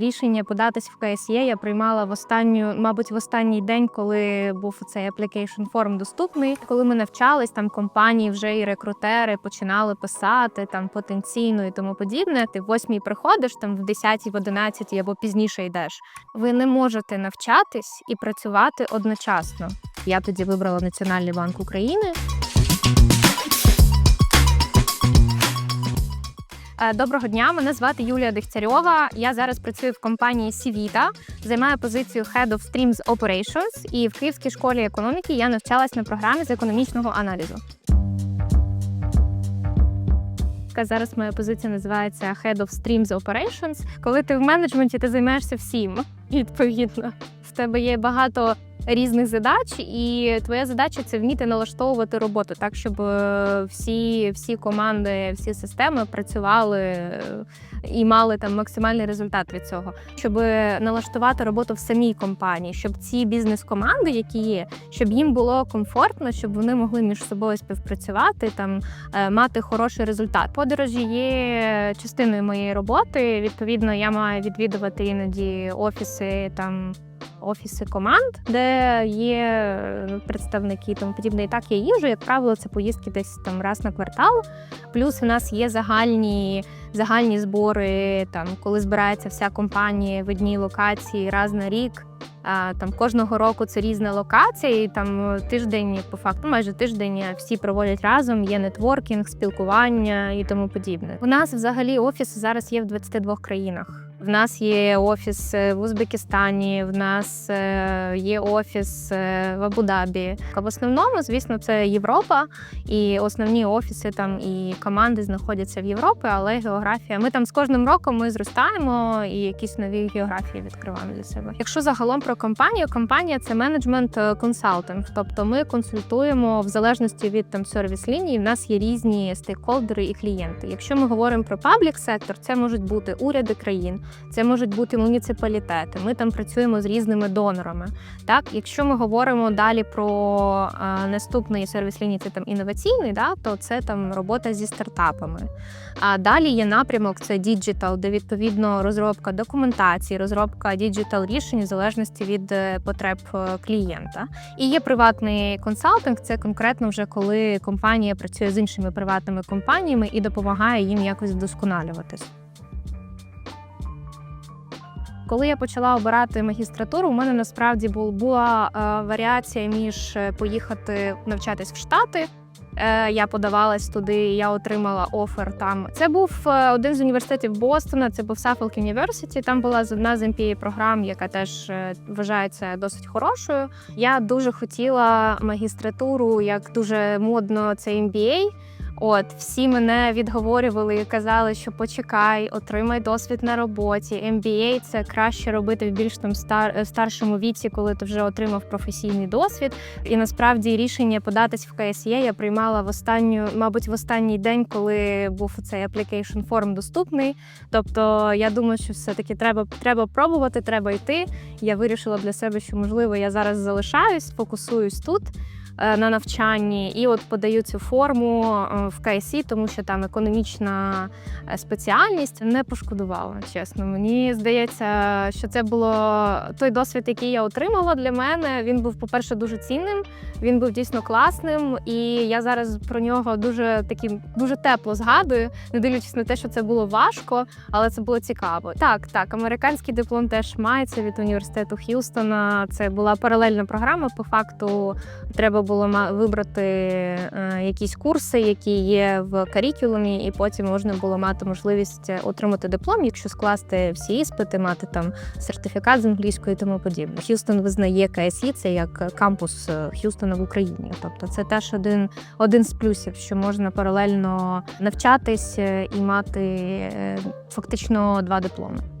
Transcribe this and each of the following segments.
Рішення податись в КСЄ я приймала в останню, мабуть, в останній день, коли був цей application форм доступний. Коли ми навчались, там компанії вже і рекрутери починали писати там потенційно і тому подібне. Ти в восьмій приходиш, там в 10, в 11 або пізніше йдеш. Ви не можете навчатись і працювати одночасно. Я тоді вибрала Національний банк України. Доброго дня, мене звати Юлія Дегтярьова. Я зараз працюю в компанії Сівіта, займаю позицію Head of Streams Operations і в Київській школі економіки я навчалась на програмі з економічного аналізу. Зараз моя позиція називається Head of Streams Operations. Коли ти в менеджменті, ти займаєшся всім. Відповідно, в тебе є багато різних задач, і твоя задача це вміти налаштовувати роботу так, щоб е, всі, всі команди, всі системи працювали е, і мали там максимальний результат від цього, щоб налаштувати роботу в самій компанії, щоб ці бізнес-команди, які є, щоб їм було комфортно, щоб вони могли між собою співпрацювати, там е, мати хороший результат. Подорожі є частиною моєї роботи. Відповідно, я маю відвідувати іноді офіси там. Офіси команд, де є е, представники тому подібне. І так я їжджу, як правило, це поїздки десь там раз на квартал. Плюс у нас є загальні, загальні збори, там коли збирається вся компанія в одній локації раз на рік. А, там кожного року це різна локація, і там тиждень, по факту, майже тиждень всі проводять разом. Є нетворкінг, спілкування і тому подібне. У нас взагалі офіс зараз є в 22 країнах. В нас є офіс е, в Узбекистані, в нас е, є офіс е, в Абу-Дабі. В основному, звісно, це Європа, і основні офіси там і команди знаходяться в Європі, але географія. Ми там з кожним роком ми зростаємо і якісь нові географії відкриваємо для себе. Якщо загалом про компанію, компанія це менеджмент консалтинг, тобто ми консультуємо в залежності від там сервіс лінії. В нас є різні стейкхолдери і клієнти. Якщо ми говоримо про паблік сектор, це можуть бути уряди країн. Це можуть бути муніципалітети. Ми там працюємо з різними донорами. Так, якщо ми говоримо далі про а, наступний сервіс лінії, це там інноваційний, да, то це там робота зі стартапами. А далі є напрямок це діджитал, де відповідно розробка документації, розробка діджитал рішень в залежності від е, потреб е, клієнта. І є приватний консалтинг. Це конкретно вже коли компанія працює з іншими приватними компаніями і допомагає їм якось вдосконалюватись. Коли я почала обирати магістратуру, у мене насправді бул- була е, варіація між е, поїхати навчатись в Штати. Е, я подавалась туди, я отримала офер там. Це був один з університетів Бостона, це був Suffolk University. Там була одна з MPA програм, яка теж вважається досить хорошою. Я дуже хотіла магістратуру, як дуже модно це MBA. От всі мене відговорювали і казали, що почекай, отримай досвід на роботі. MBA – це краще робити в більш там стар, е, старшому віці, коли ти вже отримав професійний досвід. І насправді рішення податись в КСЄ я приймала в останню, мабуть, в останній день, коли був цей application форм доступний. Тобто я думаю, що все-таки треба, треба пробувати, треба йти. Я вирішила для себе, що можливо я зараз залишаюсь, фокусуюсь тут на навчанні, і от подаю цю форму е, в КСІ, тому що там економічна е, спеціальність не пошкодувала. Чесно, мені здається, що це було той досвід, який я отримала для мене. Він був, по-перше, дуже цінним. Він був дійсно класним, і я зараз про нього дуже такі дуже тепло згадую, не дивлячись на те, що це було важко, але це було цікаво. Так, так, американський диплом теж мається від університету Х'юстона. Це була паралельна програма. По факту треба було вибрати е, якісь курси, які є в карікулумі, і потім можна було мати можливість отримати диплом, якщо скласти всі іспити, мати там сертифікат з англійської і тому подібне. Х'юстон визнає КСІ це як кампус е, Х'юстона в Україні. Тобто це теж один, один з плюсів, що можна паралельно навчатись е, і мати е, фактично два дипломи.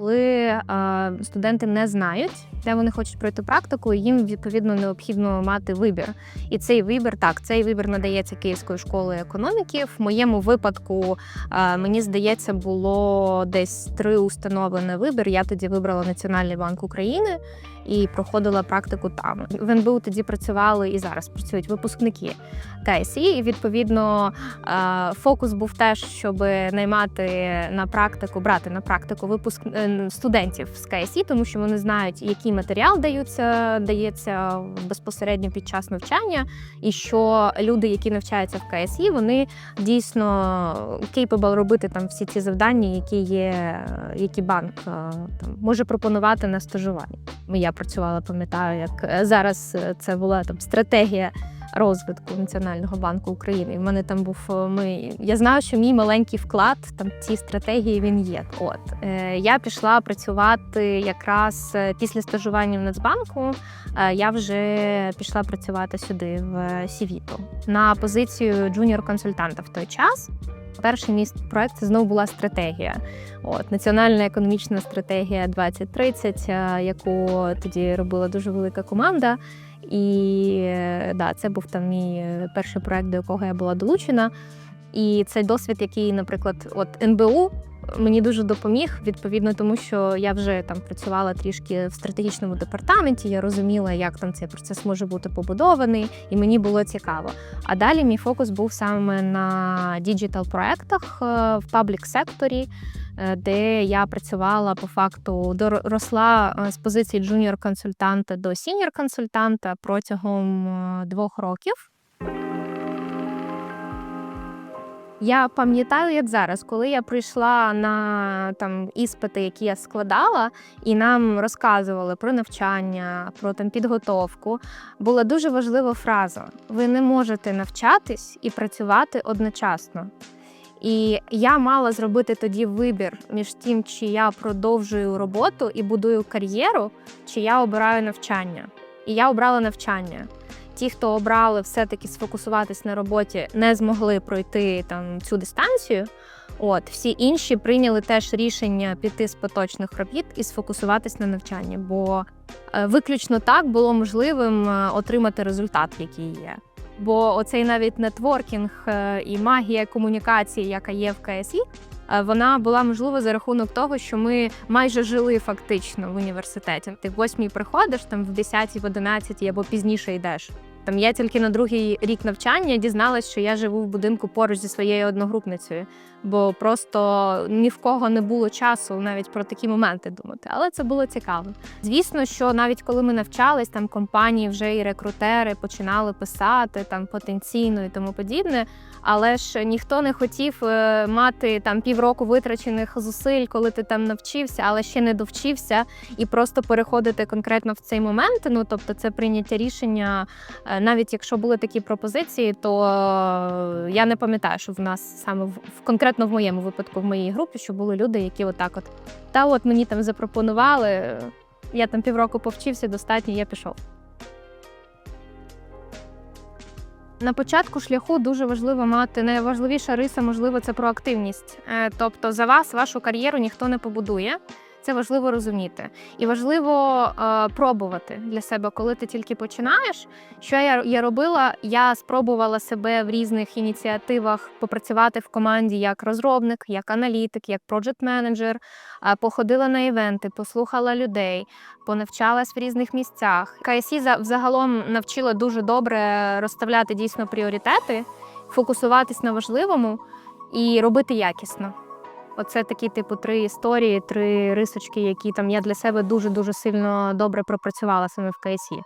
Коли студенти не знають, де вони хочуть пройти практику, їм відповідно необхідно мати вибір. І цей вибір так, цей вибір надається Київською школою економіки. В моєму випадку мені здається, було десь три установи на вибір. Я тоді вибрала Національний банк України. І проходила практику там. В НБУ тоді працювали і зараз працюють випускники КСІ. І відповідно е, фокус був теж, щоб наймати на практику, брати на практику випуск е, студентів з КСІ, тому що вони знають, який матеріал даються, дається безпосередньо під час навчання, і що люди, які навчаються в КСІ, вони дійсно capable робити там всі ці завдання, які є, які банк е, там може пропонувати на стажуванні. Я працювала, пам'ятаю, як е, зараз е, це була там стратегія. Розвитку Національного банку України. І в мене там був е, ми. Я знаю, що мій маленький вклад там в цій стратегії він є. От е, я пішла працювати якраз після стажування в Нацбанку. Е, я вже пішла працювати сюди в Сівіту на позицію джуніор-консультанта в той час. Перший мій проект це знову була стратегія. От національна економічна стратегія 2030, е, яку тоді робила дуже велика команда. І е, да, це був там мій е, перший проект, до якого я була долучена. І цей досвід, який, наприклад, от НБУ мені дуже допоміг, відповідно, тому що я вже там працювала трішки в стратегічному департаменті. Я розуміла, як там цей процес може бути побудований, і мені було цікаво. А далі мій фокус був саме на діджитал проектах е, в паблік секторі. е, Де я працювала по факту доросла е, з позиції джуніор-консультанта до сіньор-консультанта протягом двох років. Я пам'ятаю, як зараз, коли я прийшла на там іспити, які я складала, і нам розказували про навчання, про там підготовку. Була дуже важлива фраза: ви не можете навчатись і працювати одночасно. І я мала зробити тоді вибір між тим, чи я продовжую роботу і будую кар'єру, чи я обираю навчання. І я обрала навчання. Ті, хто обрали все-таки сфокусуватись на роботі, не змогли пройти там цю дистанцію. От всі інші прийняли теж рішення піти з поточних робіт і сфокусуватись на навчанні, бо е, виключно так було можливим е, отримати результат, який є. Бо оцей навіть нетворкінг е, і магія комунікації, яка є в КСІ, вона була можлива за рахунок того, що ми майже жили фактично в університеті. Ти в восьмій приходиш, там в 10 в 11 або пізніше йдеш. Там я тільки на другий рік навчання дізналась, що я живу в будинку поруч зі своєю одногрупницею, бо просто ні в кого не було часу навіть про такі моменти думати. Але це було цікаво. Звісно, що навіть коли ми навчались, там компанії вже і рекрутери починали писати там потенційно і тому подібне. Але ж ніхто не хотів е, мати там півроку витрачених зусиль, коли ти там навчився, але ще не довчився, і просто переходити конкретно в цей момент. Ну тобто, це прийняття рішення. Е, Навіть якщо були такі пропозиції, то е, я не пам'ятаю, що в нас саме в в- конкретно в моєму випадку, в моїй групі, що були люди, які отак, от та от мені там запропонували. Я там півроку повчився, достатньо, я пішов. На початку шляху дуже важливо мати найважливіша риса, можливо, це проактивність. Е, Тобто за вас вашу кар'єру ніхто не побудує. Це важливо розуміти. І важливо е, пробувати для себе, коли ти тільки починаєш. Що я, я робила? Я спробувала себе в різних ініціативах попрацювати в команді як розробник, як аналітик, як проджект менеджер походила на івенти, послухала людей, понавчалась в різних місцях. КСІ за- взагалом навчила дуже добре розставляти дійсно пріоритети, фокусуватись на важливому і робити якісно. Оце такі, типу, три історії, три рисочки, які там я для себе дуже дуже сильно добре пропрацювала саме в КСІ.